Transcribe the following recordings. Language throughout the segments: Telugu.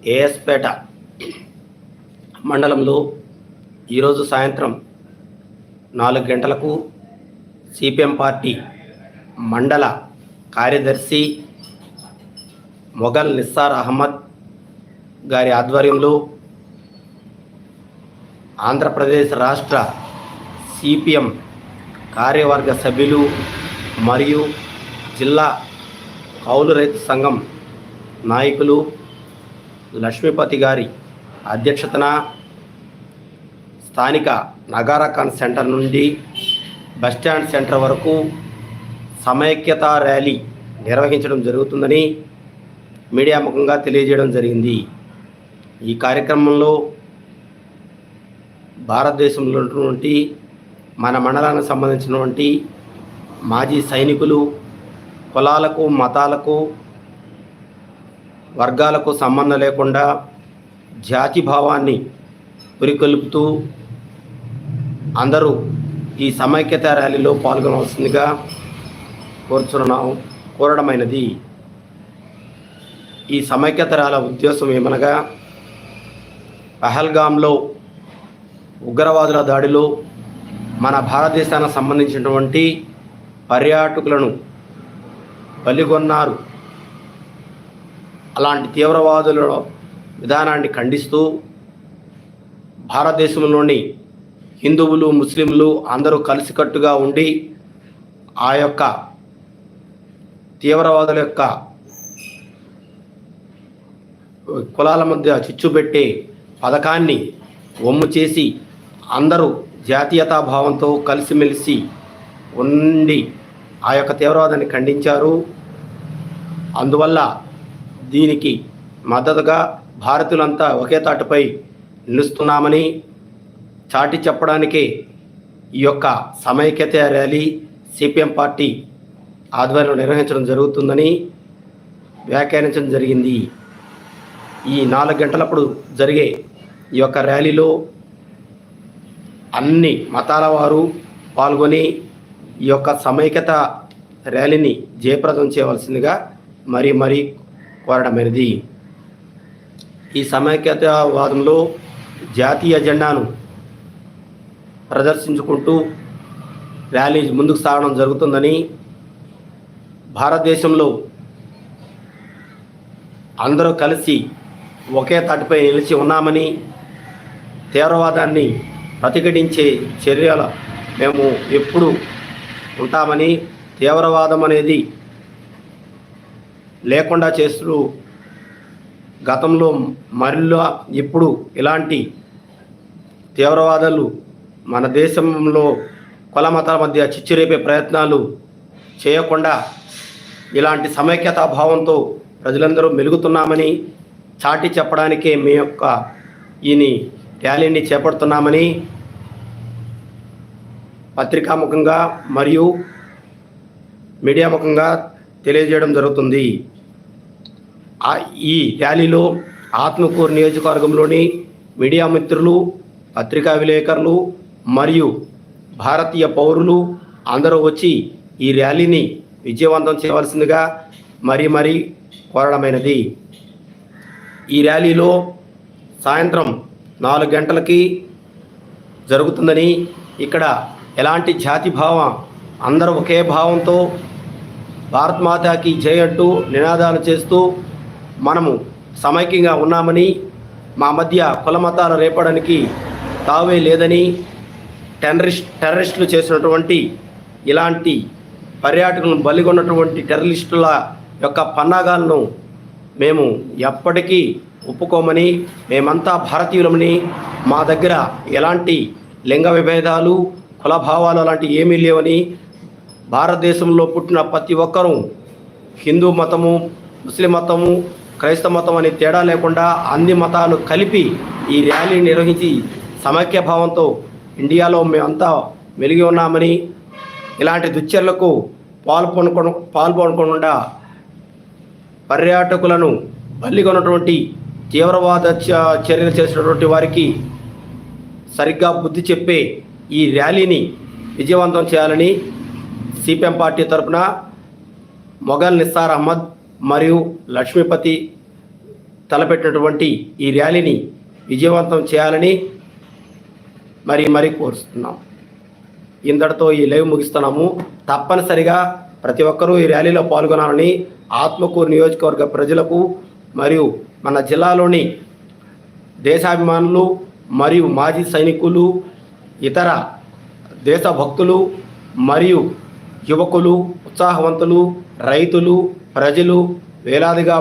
ఏఎస్పేట మండలంలో ఈరోజు సాయంత్రం నాలుగు గంటలకు సిపిఎం పార్టీ మండల కార్యదర్శి మొఘల్ నిస్సార్ అహ్మద్ గారి ఆధ్వర్యంలో ఆంధ్రప్రదేశ్ రాష్ట్ర సిపిఎం కార్యవర్గ సభ్యులు మరియు జిల్లా కౌలు రైతు సంఘం నాయకులు లక్ష్మీపతి గారి అధ్యక్షతన స్థానిక నగారాఖాన్ సెంటర్ నుండి బస్టాండ్ సెంటర్ వరకు సమైక్యత ర్యాలీ నిర్వహించడం జరుగుతుందని మీడియా ముఖంగా తెలియజేయడం జరిగింది. ఈ కార్యక్రమంలో భారతదేశంలో ఉన్నటువంటి మన మండలానికి సంబంధించినటువంటి మాజీ సైనికులు కులాలకు మతాలకు వర్గాలకు సంబంధం లేకుండా జాతి భావాన్ని పురికొల్పుతూ అందరూ ఈ సమైక్యత ర్యాలీలో పాల్గొనవలసిందిగా కోరుచున్నాము. కోరడమైనది ఈ సమైక్యత ర్యాలీ ఉద్దేశం ఏమనగా పహల్గాంలో ఉగ్రవాదుల దాడిలో మన భారతదేశానికి సంబంధించినటువంటి పర్యాటకులను బలిగొన్నారు అలాంటి తీవ్రవాదుల విధానాన్ని ఖండిస్తూ భారతదేశంలోని హిందువులు ముస్లింలు అందరూ కలిసికట్టుగా ఉండి ఆ యొక్క తీవ్రవాదుల యొక్క కులాల మధ్య చిచ్చు పెట్టే పథకాన్ని ఒమ్ము చేసి అందరూ జాతీయతా భావంతో కలిసిమెలిసి ఉండి ఆ యొక్క తీవ్రవాదాన్ని ఖండించారు. అందువల్ల దీనికి మద్దతుగా భారతీయులంతా ఒకే తాటిపై నిలుస్తున్నామని చాటి చెప్పడానికి ఈ యొక్క సమైక్యత ర్యాలీ సిపిఎం పార్టీ ఆధ్వర్యంలో నిర్వహించడం జరుగుతుందని వ్యాఖ్యానించడం జరిగింది. ఈ నాలుగు గంటలప్పుడు జరిగే ఈ యొక్క ర్యాలీలో అన్ని మతాల వారు పాల్గొని ఈ యొక్క సమైక్యత ర్యాలీని జయప్రదం చేయవలసిందిగా మరీ మరీ కోరడమైనది ఈ సమైక్యతవాదంలో జాతీయ జెండాను ప్రదర్శించుకుంటూ ర్యాలీ ముందుకు సాగడం జరుగుతుందని భారతదేశంలో అందరూ కలిసి ఒకే తాటిపై నిలిచి ఉన్నామని తీవ్రవాదాన్ని ప్రతిఘటించే చర్యల మేము ఎప్పుడు ఉంటామని తీవ్రవాదం అనేది లేకుండా చేస్తూ గతంలో మరలా ఇప్పుడు ఇలాంటి తీవ్రవాదులు మన దేశంలో కుల మతాల మధ్య చిచ్చురేపే ప్రయత్నాలు చేయకుండా ఇలాంటి సమైక్యతా భావంతో ప్రజలందరూ మెలుగుతున్నామని చాటి చెప్పడానికే మీ యొక్క ఈని ర్యాలీని చేపడుతున్నామని పత్రికాముఖంగా మరియు మీడియా ముఖంగా తెలియజేయడం జరుగుతుంది. ఆ ఈ ర్యాలీలో ఆత్మకూరు నియోజకవర్గంలోని మీడియా మిత్రులు పత్రికా విలేకరులు మరియు భారతీయ పౌరులు అందరూ వచ్చి ఈ ర్యాలీని విజయవంతం చేయవలసిందిగా మరీ మరీ కోరడమైనది. ఈ ర్యాలీలో సాయంత్రం నాలుగు గంటలకి జరుగుతుందని ఇక్కడ ఎలాంటి జాతి భావం అందరూ ఒకే భావంతో భారత్ మాతాకి జై అంటూ నినాదాలు చేస్తూ మనము సమైక్యంగా ఉన్నామని మా మధ్య కుల మతాలు రేపడానికి తావే లేదని టెర్రరిస్ట్ టెర్రరిస్టులు చేసినటువంటి ఇలాంటి పర్యాటకులను బలిగొన్నటువంటి టెర్రరిస్టుల యొక్క పన్నాగాలను మేము ఎప్పటికీ ఒప్పుకోమని మేమంతా భారతీయులమని మా దగ్గర ఎలాంటి లింగ విభేదాలు కులభావాలు అలాంటివి ఏమీ లేవని భారతదేశంలో పుట్టిన ప్రతి ఒక్కరూ హిందూ మతము ముస్లిం మతము క్రైస్తవ మతం అనే తేడా లేకుండా అన్ని మతాలు కలిపి ఈ ర్యాలీ నిర్వహించి సమైక్య భావంతో ఇండియాలో మేమంతా వెలిగి ఉన్నామని ఇలాంటి దుశ్చర్లకు పాల్పొనుకొ పాల్పొనకుండా పర్యాటకులను బలిగొన్నటువంటి తీవ్రవాద చ- చర్యలు చేసినటువంటి వారికి సరిగ్గా బుద్ధి చెప్పే ఈ ర్యాలీని విజయవంతం చేయాలని సిపిఎం పార్టీ తరపున మొఘల్ నిస్సార్ అహ్మద్ మరియు లక్ష్మీపతి తలపెట్టినటువంటి ఈ ర్యాలీని విజయవంతం చేయాలని మరి మరి కోరుస్తున్నాం. ఇంతటితో ఈ లైవ్ ముగిస్తున్నాము. తప్పనిసరిగా ప్రతి ఒక్కరూ ఈ ర్యాలీలో పాల్గొనాలని ఆత్మకూరు నియోజకవర్గ ప్రజలకు మరియు మన జిల్లాలోని దేశాభిమానులు మరియు మాజీ సైనికులు ఇతర దేశభక్తులు మరియు యువకులు ఉత్సాహవంతులు రైతులు ప్రజలు వేలాదిగా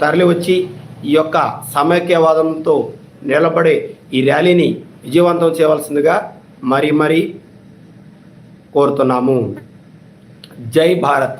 తరలివచ్చి ఈ యొక్క సమైక్యవాదంతో నిలబడే ఈ ర్యాలీని విజయవంతం చేయవలసిందిగా మరి మరి కోరుతున్నాము. జై భారత్.